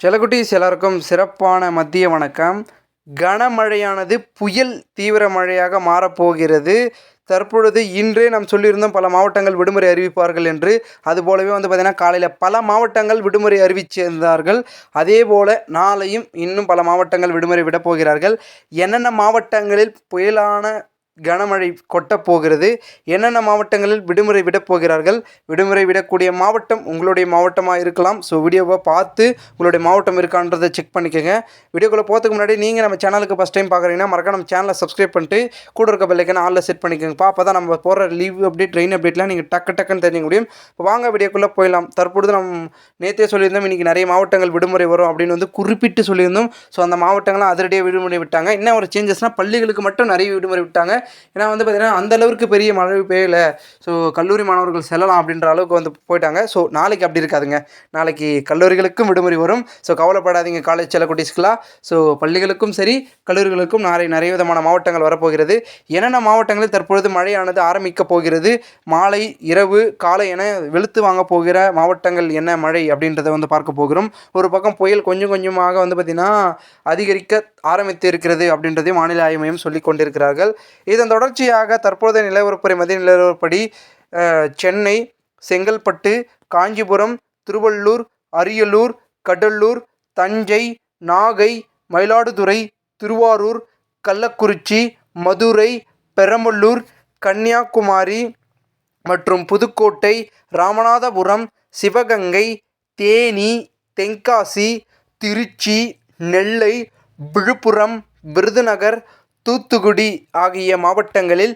செலகுட்டிஸ் எல்லாருக்கும் சிறப்பான மதிய வணக்கம். கனமழையானது புயல் தீவிர மழையாக மாறப்போகிறது. தற்பொழுது இன்றே நாம் சொல்லியிருந்தோம் பல மாவட்டங்கள் விடுமுறை அறிவிப்பார்கள் என்று. அதுபோலவே வந்து பார்த்திங்கன்னா காலையில் பல மாவட்டங்கள் விடுமுறை அறிவிச்சிருந்தார்கள். அதே போல் நாளையும் இன்னும் பல மாவட்டங்கள் விடுமுறை விடப் போகிறார்கள் என்னென்ன மாவட்டங்களில் புயலான கனமழை கொட்டப் போகிறது. என்னென்ன மாவட்டங்களில் விடுமுறை விடப் போகிறார்கள்? விடுமுறை விடக்கூடிய மாவட்டம் உங்களுடைய மாவட்டமாக இருக்கலாம். ஸோ வீடியோவை பார்த்து உங்களுடைய மாவட்டம் இருக்கான்றதை செக் பண்ணிக்கோங்க. வீடியோக்குள்ளே போகிறதுக்கு முன்னாடி நீங்கள் நம்ம சேனலுக்கு ஃபஸ்ட் டைம் பார்க்குறீங்கன்னா மறக்காம நம்ம சேனலை சப்ஸ்கிரைப் பண்ணிட்டு கூட இருக்க பெல்லைக்கான ஆளில் செட் பண்ணிக்கோங்கப்பா அப்போ தான் நம்ம போகிற லீவ் அப்டேட் ட்ரெயின் அப்டேட்லாம் நீங்கள் டக்கு டக்குன்னு தெரிஞ்சுக்க முடியும். இப்போ வாங்க வீடியோக்குள்ளே போயிடலாம். தற்பொழுது நம்ம நேற்றே சொல்லியிருந்தோம் இன்றைக்கி நிறைய மாவட்டங்கள் விடுமுறை வரும் அப்படின்னு வந்து குறிப்பிட்டு சொல்லியிருந்தோம். ஸோ அந்த மாவட்டங்கள்லாம் அதிரடியாக விடுமுறை விட்டாங்க. என்ன ஒரு சேஞ்சஸ்னால் பள்ளிகளுக்கு மட்டும் நிறைய விடுமுறை விட்டாங்க. ஏன்னா வந்து பார்த்திங்கன்னா அந்தளவுக்கு பெரிய மழை பெய்யலை. ஸோ கல்லூரி மாணவர்கள் செல்லலாம் அப்படின்ற அளவுக்கு வந்து போயிட்டாங்க. ஸோ நாளைக்கு அப்படி இருக்காதுங்க. நாளைக்கு கல்லூரிகளுக்கும் விடுமுறை வரும். ஸோ கவலைப்படாதீங்க காலேஜ் செல்ல குட்டீஸ்க்கெலாம் ஸோ பள்ளிகளுக்கும் சரி கல்லூரிகளுக்கும் நாளை நிறைய விதமான மாவட்டங்கள் வரப்போகிறது. என்னென்ன மாவட்டங்களில் தற்பொழுது மழையானது ஆரம்பிக்க போகிறது? மாலை இரவு காலை என வெளுத்து வாங்க போகிற மாவட்டங்கள் என்ன மழை அப்படின்றத வந்து பார்க்க போகிறோம். ஒரு பக்கம் புயல் கொஞ்சம் கொஞ்சமாக வந்து பார்த்திங்கன்னா அதிகரிக்க ஆரம்பித்து இருக்கிறது அப்படின்றதையும் வானிலை ஆய்வு மையம் சொல்லி கொண்டிருக்கிறார்கள். இதன் தொடர்ச்சியாக தற்போதைய நிலவரப்படி மதிய நிலவரப்படி சென்னை செங்கல்பட்டு காஞ்சிபுரம் திருவள்ளூர் அரியலூர் கடலூர் தஞ்சை நாகை மயிலாடுதுறை திருவாரூர் கள்ளக்குறிச்சி மதுரை பெரம்பலூர் கன்னியாகுமரி மற்றும் புதுக்கோட்டை ராமநாதபுரம் சிவகங்கை தேனி தென்காசி திருச்சி நெல்லை விழுப்புரம் விருதுநகர் தூத்துக்குடி ஆகிய மாவட்டங்களில்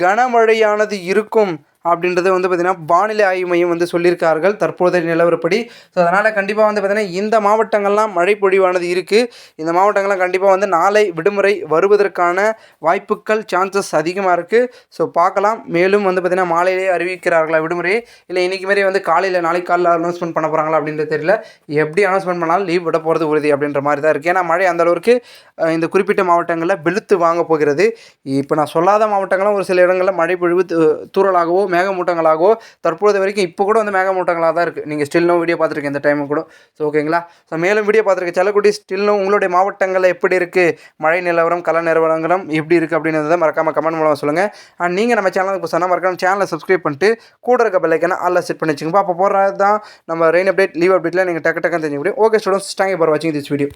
கனமழையானது இருக்கும். அப்படின்றத வந்து பார்த்திங்கன்னா வானிலை ஆய்வு மையம் வந்து சொல்லியிருக்கார்கள். தற்போதைய நிலவரப்படி. ஸோ அதனால் கண்டிப்பாக வந்து பார்த்திங்கன்னா இந்த மாவட்டங்கள்லாம் மழை பொழிவானது இருக்குது இந்த மாவட்டங்கள்லாம் கண்டிப்பாக வந்து நாளை விடுமுறை வருவதற்கான வாய்ப்புகள் சான்சஸ் அதிகமாக இருக்குது ஸோ பார்க்கலாம். மேலும் வந்து பார்த்திங்கன்னா மாலையிலே அறிவிக்கிறார்களா விடுமுறை இல்லை இன்றைக்கி மாரி வந்து காலையில் நாளைக்கு காலையில் அனௌன்ஸ்மெண்ட் பண்ண போகிறாங்களா அப்படின்றது தெரியல. எப்படி அனௌன்ஸ்மெண்ட் பண்ணாலும் லீவ் விட போகிறது உறுதி அப்படின்ற மாதிரி தான் இருக்குது ஏன்னா மழை அந்தளவுக்கு இந்த குறிப்பிட்ட மாவட்டங்களில் வெளுத்து வாங்க போகிறது. இப்போ நான் சொல்லாத மாவட்டங்களும் ஒரு சில இடங்களில் மழை பொழிவு து- தூறலாகவோ மேகமூட்டங்களாகவோ தற்போது வரைக்கும் இப்போ கூட வந்து மேகமூட்டங்களாக தான் இருக்குது நீங்கள் ஸ்டில்லும் வீடியோ பார்த்துருக்கீங்க இந்த டைம் கூட. ஸோ ஓகேங்களா ஸோ மேலும் வீடியோ பார்த்துருக்க செல்லக்குடி ஸ்டில்லும் உங்களுடைய மாவட்டங்களில் எப்படி இருக்குது மழை நிலவரம் கல நிலவரங்களும் எப்படி இருக்குது அப்படின்றத மறக்காமல் கமெண்ட் மூலமாக சொல்லுங்கள் அண்ட் நீங்கள் நம்ம சேனலுக்கு இப்போ சொன்னால் மறக்காமல் சேனலை சப்ஸ்கிரைப் பண்ணிட்டு கூட இருக்க பெல்லைக்கான அல்ல செட் பண்ணி வச்சுக்கோங்க. அப்போ போகிறது தான் நம்ம ரெயின் அப்டேட் லீவ் அப்டேட்டில் நீங்கள் டக்கு டக்குன்னு தெரிஞ்சுக்க முடியும். ஓகே ஸ்டூடெண்ட்ஸ் தேங்க் ஃபார் வாட்சிங் திஸ் வீடியோ